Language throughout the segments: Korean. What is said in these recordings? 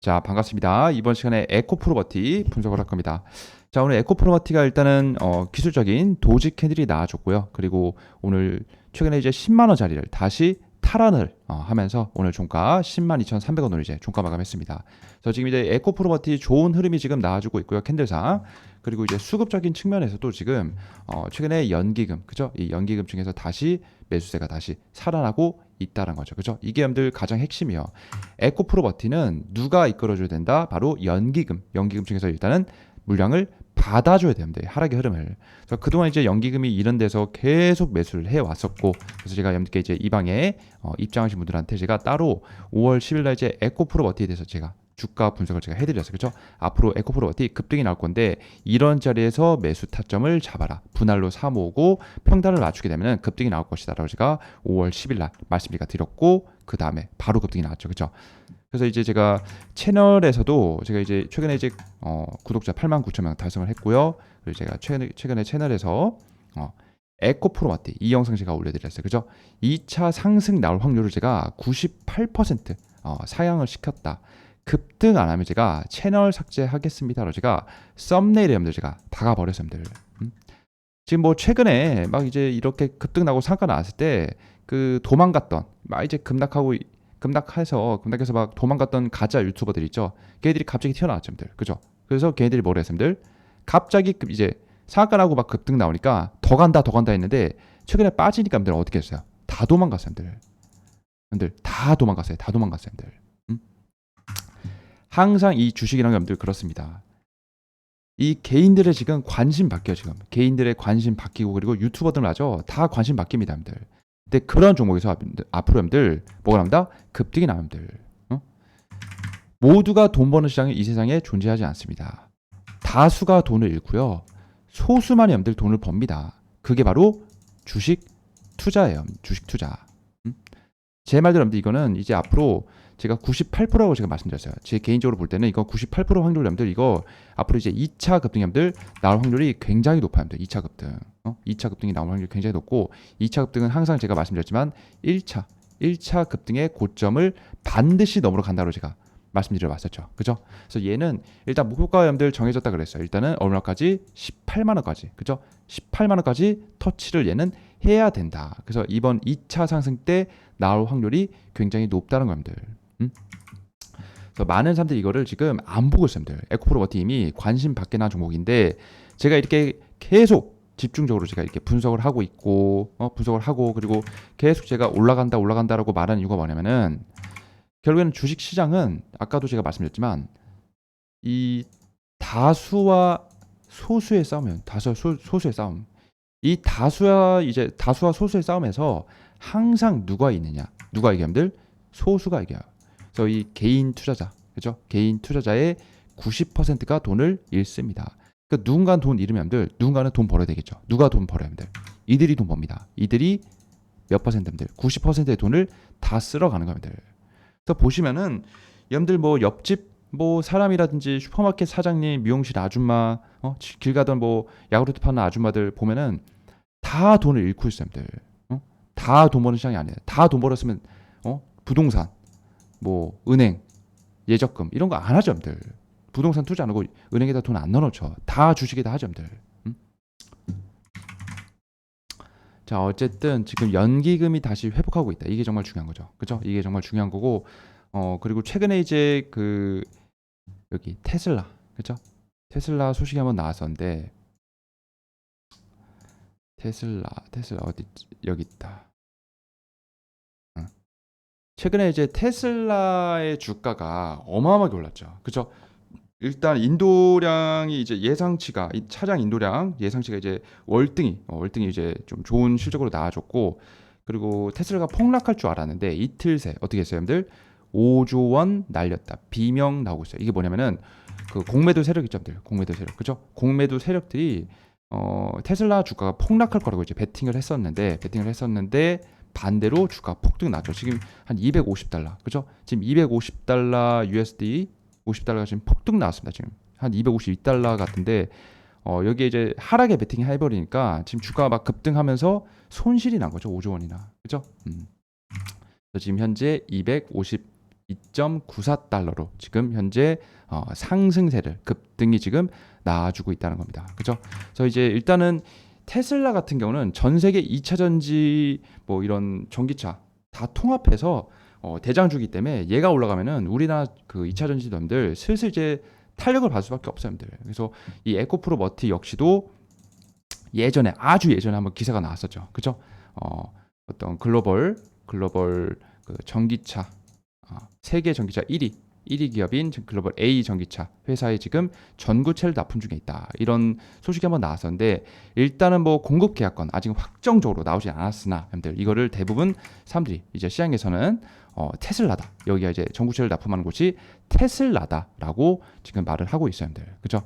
자, 반갑습니다. 이번 시간에 에코 프로버티 분석을 할 겁니다. 자, 오늘 에코 프로버티가 일단은 어, 기술적인 도지 캔들이 나와줬고요. 그리고 오늘 최근에 이제 10만 원짜리를 다시 탈환을 어, 하면서 오늘 종가 10만 2,300원으로 이제 종가 마감했습니다. 그래서 지금 이제 에코 프로버티 좋은 흐름이 지금 나와주고 있고요. 캔들상. 그리고 이제 수급적인 측면에서도 지금 어, 최근에 연기금, 그죠? 이 연기금 중에서 다시 매수세가 다시 살아나고 있다는 거죠. 그죠? 이게 여러분들 가장 핵심이요. 에코 프로버티는 누가 이끌어줘야 된다? 바로 연기금. 연기금 중에서 일단은 물량을 받아줘야 됩니다. 하락의 흐름을. 그래서 그동안 이제 연기금이 이런 데서 계속 매수를 해 왔었고, 그래서 제가 여러분께 이제 이 방에 어, 입장하신 분들한테 제가 따로 5월 10일 날 이제 에코 프로 버티에 대해서 제가 주가 분석을 제가 해드렸어요. 그죠? 앞으로 에코 프로 버티 급등이 나올 건데 이런 자리에서 매수 타점을 잡아라. 분할로 사 모으고 평단을 맞추게 되면 급등이 나올 것이다라고 제가 5월 10일 날 말씀드리가 드렸고 그 다음에 바로 급등이 나왔죠. 그죠? 그래서 이제 제가 채널에서도 제가 이제 최근에 이제 어, 구독자 8만 9천 명 달성을 했고요. 그리고 제가 최근에, 최근에 채널에서 어, 에코 프로마티 이 영상 제가 올려드렸어요. 그죠? 2차 상승 나올 확률을 제가 98% 어, 사양을 시켰다. 급등 안 하면 제가 채널 삭제하겠습니다로 제가 썸네일에 여러분들 제가. 여러분들. 음? 지금 뭐 최근에 막 이제 이렇게 급등 나고 상가 나왔을 때 그 도망갔던 막 이제 급락하고 급락해서 급락해서 막 도망갔던 가짜 유튜버들 있죠. 걔들이 갑자기 튀어나왔죠, 여러분들. 그죠? 그래서 걔들이 했어요, 여러분들? 갑자기 급- 이제 상가 나고 막 급등 나오니까 더 간다 더 간다 했는데 최근에 빠지니까 여러분들 어떻게 했어요? 다 도망갔어요, 여러분들. 여러분들 다 도망갔어요. 다 도망갔어요, 여러분들. 음? 항상 이 주식이라는 게 여러분들 그렇습니다. 이 개인들의 지금 관심 바뀌어 지금 개인들의 관심 바뀌고 그리고 유튜버들마저 다 관심 바뀝니다, 여러분들. 근데 그런 종목에서 앞으로 여러분들 뭐가 나옵니다? 급등이 나옵니다. 어? 모두가 돈 버는 시장이 이 세상에 존재하지 않습니다. 다수가 돈을 잃고요. 소수만 여러분들 돈을 법니다. 그게 바로 주식 투자예요. 주식 투자. 음? 제 말대로 이거는 이제 앞으로 제가 98%라고 제가 말씀드렸어요. 제 개인적으로 볼 때는 이거 98% 확률 여러분들 이거 앞으로 이제 2차 급등 여러분들 나올 확률이 굉장히 높아요. 여러분들 2차 급등. 어? 2차 급등이 나올 확률이 굉장히 높고 2차 급등은 항상 제가 말씀드렸지만 1차 1차 급등의 고점을 반드시 넘으러 간다고 제가 말씀드려 왔었죠. 그죠? 그래서 얘는 일단 목표가 여러분들 정해졌다 그랬어요. 일단은 얼마까지? 18만 원까지. 그죠? 18만 원까지 터치를 얘는 해야 된다. 그래서 이번 2차 상승 때 나올 확률이 굉장히 높다는 겁니다. 음? 그래서 많은 사람들이 이거를 지금 안 보고 있어요. 여러분들. 에코프로 버 팀이 관심 받게 난 종목인데 제가 이렇게 계속 집중적으로 제가 이렇게 분석을 하고 있고 어, 분석을 하고 그리고 계속 제가 올라간다 올라간다라고 말하는 이유가 뭐냐면은 결국에는 주식 시장은 아까도 제가 말씀드렸지만 이 다수와 소수의 싸움이에요. 다수와 소, 소수의 싸움. 이 다수와 이제 다수와 소수의 싸움에서 항상 누가 있느냐? 누가 이겨들 소수가 이겨요. 이 개인 투자자, 그죠? 개인 투자자의 90%가 돈을 잃습니다. 그러니까 누군가는 돈 잃으면 들 누군가는 돈 벌어야 되겠죠. 누가 돈 벌어야 들 이들이 돈 법니다. 이들이 몇 퍼센트들 90%의 돈을 다 쓸어 가는 겁니다. 그래서 보시면은 여러분들 뭐 옆집 뭐 사람이라든지 슈퍼마켓 사장님, 미용실 아줌마, 어, 지- 길 가던 뭐 야구르트 파는 아줌마들 보면은 다 돈을 잃고 있어요, 여러분들. 어? 다돈 버는 시장이 아니에요. 다 돈 벌었으면 어? 부동산, 뭐 은행, 예적금 이런 거 안 하죠, 여러분들. 부동산 투자 안 하고 은행에다 돈 안 넣어놓죠. 다 주식에다 하죠, 여러분들. 음? 자, 어쨌든 지금 연기금이 다시 회복하고 있다. 이게 정말 중요한 거죠. 그죠? 이게 정말 중요한 거고, 어, 그리고 최근에 이제 그, 여기 테슬라, 그죠? 테슬라 소식이 한번 나왔었는데, 테슬라, 테슬라 어디? 여기 있다. 응. 최근에 이제 테슬라의 주가가 어마어마하게 올랐죠. 그죠? 일단 인도량이 이제 예상치가 이 차량 인도량 예상치가 이제 월등히 어, 월등히 이제 좀 좋은 실적으로 나와줬고 그리고 테슬라가 폭락할 줄 알았는데 이틀 새 어떻게 했어요, 여러분들? 5조 원 날렸다. 비명 나오고 있어요. 이게 뭐냐면은 그 공매도 세력 있죠, 여러분들. 공매도 세력. 그죠? 공매도 세력들이 어, 테슬라 주가가 폭락할 거라고 이제 베팅을 했었는데 베팅을 했었는데 반대로 주가 폭등 나죠. 지금 한 250달러. 그죠? 지금 250달러 USD 50달러가 지금 폭등 나왔습니다. 지금 한 252달러 같은데 어, 여기에 이제 하락에 베팅 해버리니까 지금 주가가 막 급등하면서 손실이 난 거죠. 5조 원이나. 그죠? 음. 지금 현재 250 2.94달러로 지금 현재 어, 상승세를 급등이 지금 나와주고 있다는 겁니다. 그죠? 그래서 이제 일단은 테슬라 같은 경우는 전 세계 2차 전지 뭐 이런 전기차 다 통합해서 어, 대장주기 때문에 얘가 올라가면은 우리나라 그 2차 전지점들 슬슬 이제 탄력을 받을 수밖에 없어요, 여러분들. 그래서 이 에코프로 머티 역시도 예전에 아주 예전에 한번 기사가 나왔었죠. 그죠? 어, 어떤 글로벌 글로벌 그 전기차 어, 세계 전기차 1위 1위 기업인 글로벌 A 전기차 회사에 지금 전구체를 납품 중에 있다. 이런 소식이 한번 나왔었는데 일단은 뭐 공급 계약건 아직 확정적으로 나오지 않았으나 여러분들 이거를 대부분 사람들이 이제 시장에서는 어, 테슬라다. 여기가 이제 전구체를 납품하는 곳이 테슬라다라고 지금 말을 하고 있어요, 여러분들. 그죠?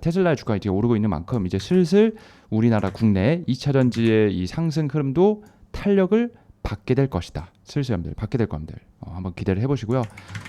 테슬라의 주가가 이제 오르고 있는 만큼 이제 슬슬 우리나라 국내 2차 전지의 이 상승 흐름도 탄력을 받게 될 것이다. 슬슬 여러분들 받게 될 겁니다. 어, 한번 기대를 해보시고요.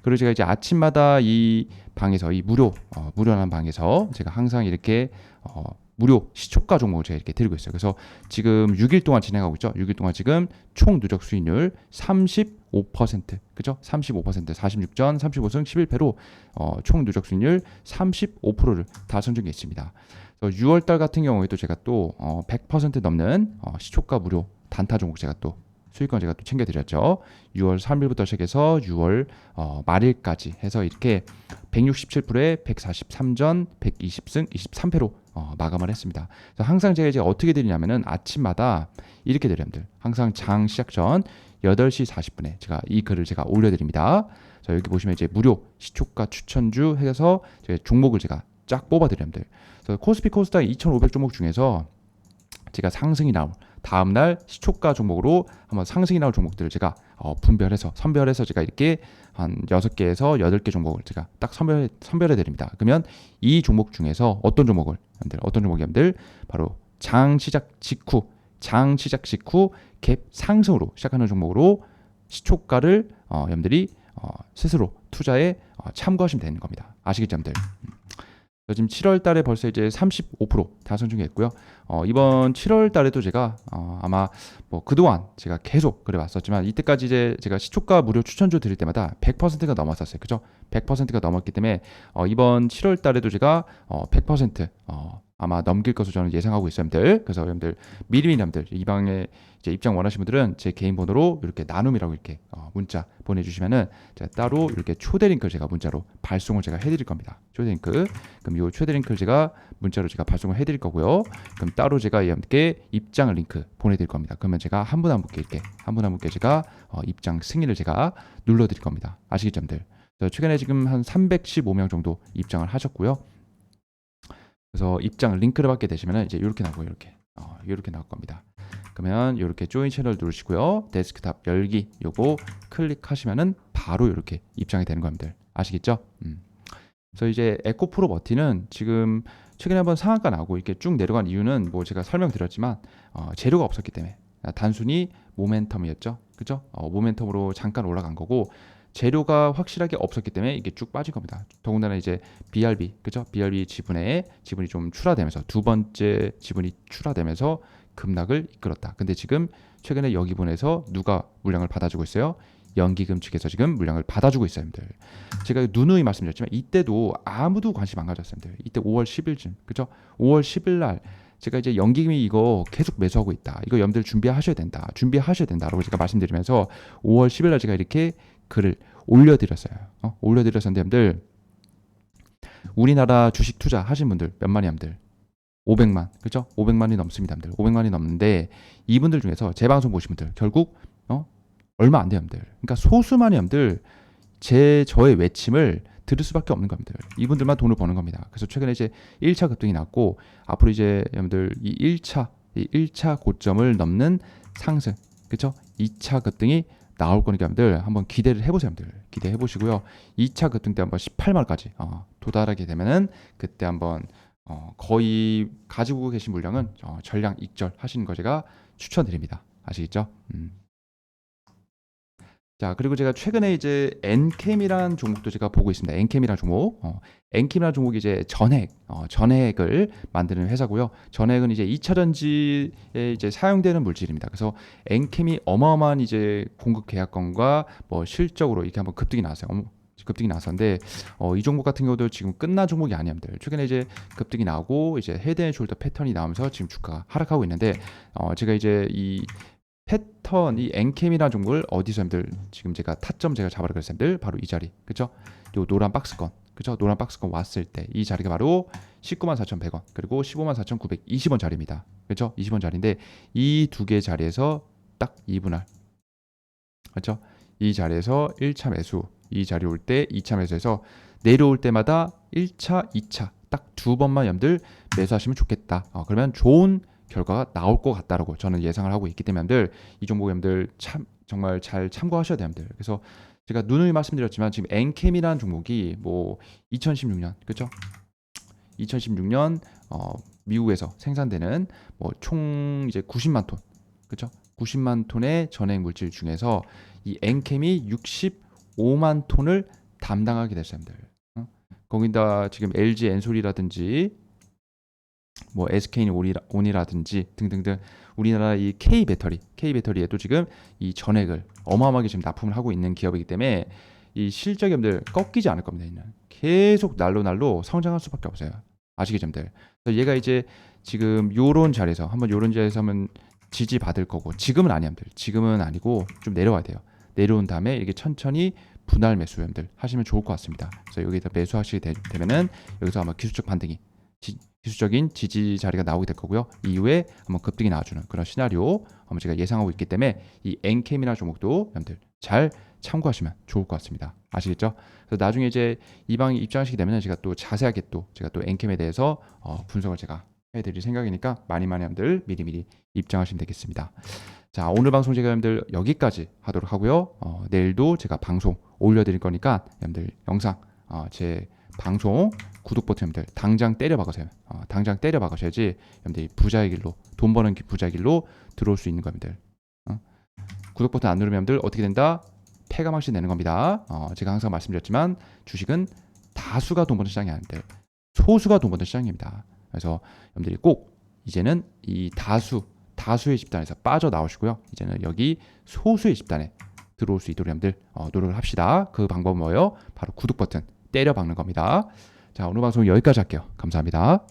그리고 제가 이제 아침마다 이 방에서 이 무료 어, 무료라는 방에서 제가 항상 이렇게 어, 무료 시초가 종목을 제가 이렇게 드리고 있어요. 그래서 지금 6일 동안 진행하고 있죠. 6일 동안 지금 총 누적 수익률 35% 그죠? 35% 46전 35승 11패로 어, 총 누적 수익률 35%를 달성 중에 있습니다. 그래서 6월 달 같은 경우에도 제가 또 어, 100% 넘는 어, 시초가 무료 단타 종목 제가 또 수익권 제가 또 챙겨드렸죠. 6월 3일부터 시작해서 6월 어, 말일까지 해서 이렇게 167%에 143전 120승 23패로 어, 마감을 했습니다. 항상 제가 이제 어떻게 드리냐면은 아침마다 이렇게 드립니다. 항상 장 시작 전 8시 40분에 제가 이 글을 제가 올려드립니다. 자 여기 보시면 이제 무료 시초가 추천주 해서 제가 종목을 제가 쫙 뽑아드립니다. 그래서 코스피 코스닥 2,500 종목 중에서 제가 상승이 나올 다음 날 시초가 종목으로 한번 상승이 나올 종목들을 제가 어, 분별해서 선별해서 제가 이렇게 한 6개에서 8개 종목을 제가 딱 선별 선별해 드립니다. 그러면 이 종목 중에서 어떤 종목을 여러분들 어떤 종목이들 바로 장 시작 직후 장 시작 직후 갭 상승으로 시작하는 종목으로 시초가를 어, 여러분들이 어, 스스로 투자에 어, 참고하시면 되는 겁니다. 아시겠죠, 여러분들? 음. 지금 7월 달에 벌써 이제 35% 달성 중에 있고요. 어, 이번 7월 달에도 제가 어, 아마 뭐 그동안 제가 계속 그래 왔었지만 이때까지 이제 제가 시초가 무료 추천주 드릴 때마다 100%가 넘었었어요. 그죠? 100%가 넘었기 때문에 어, 이번 7월 달에도 제가 어, 100% 어, 아마 넘길 것으로 저는 예상하고 있어요, 여러분들. 그래서 여러분들 미리미리 여러분들 이 방에 이제 입장 원하시는 분들은 제 개인 번호로 이렇게 나눔이라고 이렇게 어, 문자 보내주시면은 제가 따로 이렇게 초대 링크를 제가 문자로 발송을 제가 해드릴 겁니다. 초대 링크. 그럼 이 초대 링크를 제가 문자로 제가 발송을 해드릴 거고요. 그럼 따로 제가 여러분께 입장 링크 보내드릴 겁니다. 그러면 제가 한 분 한 분께 이렇게 한 분 한 분께 제가 어, 입장 승인을 제가 눌러드릴 겁니다. 아시겠죠, 여러분들? 최근에 지금 한 315명 정도 입장을 하셨고요. 그래서 입장 링크를 받게 되시면 이제 이렇게 나오고 이렇게 어, 이렇게 나올 겁니다. 그러면 이렇게 조인 채널 누르시고요. 데스크탑 열기 요거 클릭하시면은 바로 이렇게 입장이 되는 겁니다. 아시겠죠? 음. 그래서 이제 에코프로 버티는 지금 최근에 한번 상한가 나고 이렇게 쭉 내려간 이유는 뭐 제가 설명드렸지만 어, 재료가 없었기 때문에 단순히 모멘텀이었죠. 그죠? 어, 모멘텀으로 잠깐 올라간 거고 재료가 확실하게 없었기 때문에 이게 쭉 빠진 겁니다. 더군다나 이제 BRB 그죠? BRB 지분에 지분이 좀 출하되면서 두 번째 지분이 출하되면서 급락을 이끌었다. 근데 지금 최근에 여기 분에서 누가 물량을 받아주고 있어요? 연기금 측에서 지금 물량을 받아주고 있어요, 여러분들. 제가 누누이 말씀드렸지만 이때도 아무도 관심 안 가졌습니다. 이때 5월 10일쯤, 그죠? 5월 10일 날 제가 이제 연기금이 이거 계속 매수하고 있다. 이거 여러분들 준비하셔야 된다. 준비하셔야 된다라고 제가 말씀드리면서 5월 10일 날 제가 이렇게 글을 올려드렸어요. 어? 올려드렸었는데 여러분들 우리나라 주식 투자 하신 분들 몇 만이 여러분들 500만 그죠? 500만이 넘습니다, 여러분들. 500만이 넘는데 이분들 중에서 제 방송 보신 분들 결국 어 얼마 안 돼요, 여러분들. 그러니까 소수만이 여러분들 제 저의 외침을 들을 수밖에 없는 겁니다. 이분들만 돈을 버는 겁니다. 그래서 최근에 이제 1차 급등이 났고 앞으로 이제 여러분들 이 1차 이 1차 고점을 넘는 상승 그렇죠? 2차 급등이 나올 거니까 여러분들 한번 기대를 해보세요, 여러분들. 기대해 보시고요. 2차 급등 때 한번 18만까지 어, 도달하게 되면은 그때 한번 어, 거의 가지고 계신 물량은 어, 전량 익절 하시는 거 제가 추천드립니다. 아시겠죠? 음. 자 그리고 제가 최근에 이제 엔캠이라는 종목도 제가 보고 있습니다. 엔캠이라는 종목, 어, 엔캠이라는 종목이 이제 전액, 어, 전액을 만드는 회사고요. 전액은 이제 2차 전지에 이제 사용되는 물질입니다. 그래서 엔캠이 어마어마한 이제 공급 계약건과 뭐 실적으로 이렇게 한번 급등이 나왔어요. 어머, 급등이 나왔었는데 어, 이 종목 같은 경우도 지금 끝난 종목이 아니었는데 최근에 이제 급등이 나오고 이제 헤드 앤 숄더 패턴이 나오면서 지금 주가가 하락하고 있는데 어, 제가 이제 이 패턴 이 엔캠이라는 종목을 어디서 들 지금 제가 타점 제가 잡아라 그랬들 바로 이 자리 그죠? 요 노란 박스권 그죠? 노란 박스권 왔을 때 이 자리가 바로 19만 4,100원 그리고 15만 4,920원 자리입니다. 그죠? 20원 자리인데 이 두 개 자리에서 딱 2분할 그렇죠? 이 자리에서 1차 매수 이 자리 올 때 2차 매수해서 내려올 때마다 1차, 2차 딱 두 번만 염들 매수하시면 좋겠다. 어, 그러면 좋은 결과가 나올 것 같다라고 저는 예상을 하고 있기 때문에 여러분들 이 종목 여러분들 참 정말 잘 참고하셔야. 여러분들. 그래서 제가 누누이 말씀드렸지만 지금 엔캠이라는 종목이 뭐 2016년 그렇죠? 2016년 어, 미국에서 생산되는 뭐 총 이제 90만 톤 그렇죠? 90만 톤의 전액 물질 중에서 이 엔캠이 65만 톤을 담당하게. 여러분들. 어? 거기다 지금 LG 엔솔이라든지 뭐 SK 온이라든지 등등등 우리나라 이 K 배터리, K 배터리에도 지금 이 전액을 어마어마하게 지금 납품을 하고 있는 기업이기 때문에 이 실적염들 꺾이지 않을 겁니다. 이는 계속 날로 날로 성장할 수밖에 없어요. 아시겠죠들? 그래서 얘가 이제 지금 요런 자리에서 한번 요런 자리에서 한번 지지 받을 거고 지금은 아니함들. 지금은 아니고 좀 내려와야 돼요. 내려온 다음에 이렇게 천천히 분할 매수 염들 하시면 좋을 것 같습니다. 그래서 여기다 매수하시게 되, 되면은 여기서 아마 기술적 반등이 지, 기술적인 지지 자리가 나오게 될 거고요. 이후에 한번 급등이 나와주는 그런 시나리오 한번 제가 예상하고 있기 때문에 이 엔캠이나 종목도 여러분들 잘 참고하시면 좋을 것 같습니다. 아시겠죠? 그래서 나중에 이제 이 방에 입장하시게 되면 제가 또 자세하게 또 제가 또 엔캠에 대해서 어, 분석을 제가 해드릴 생각이니까 많이 많이 여러분들 미리미리 입장하시면 되겠습니다. 자 오늘 방송 제가 여러분들 여기까지 하도록 하고요. 어, 내일도 제가 방송 올려드릴 거니까 여러분들 영상 어, 제 방송 구독 버튼들 당장 때려 박으세요. 어, 당장 때려 박으셔야지 여러분들이 부자의 길로 돈 버는 기- 부자의 길로 들어올 수 있는 겁니다. 어? 구독 버튼 안 누르면 여러분들 어떻게 된다? 폐가 망신 내는 겁니다. 어, 제가 항상 말씀드렸지만 주식은 다수가 돈 버는 시장이 아닌데 소수가 돈 버는 시장입니다. 그래서 여러분들이 꼭 이제는 이 다수 다수의 집단에서 빠져 나오시고요. 이제는 여기 소수의 집단에 들어올 수 있도록 여러분들 어, 노력을 합시다. 그 방법은 뭐예요? 바로 구독 버튼 때려 박는 겁니다. 자 오늘 방송 여기까지 할게요. 감사합니다.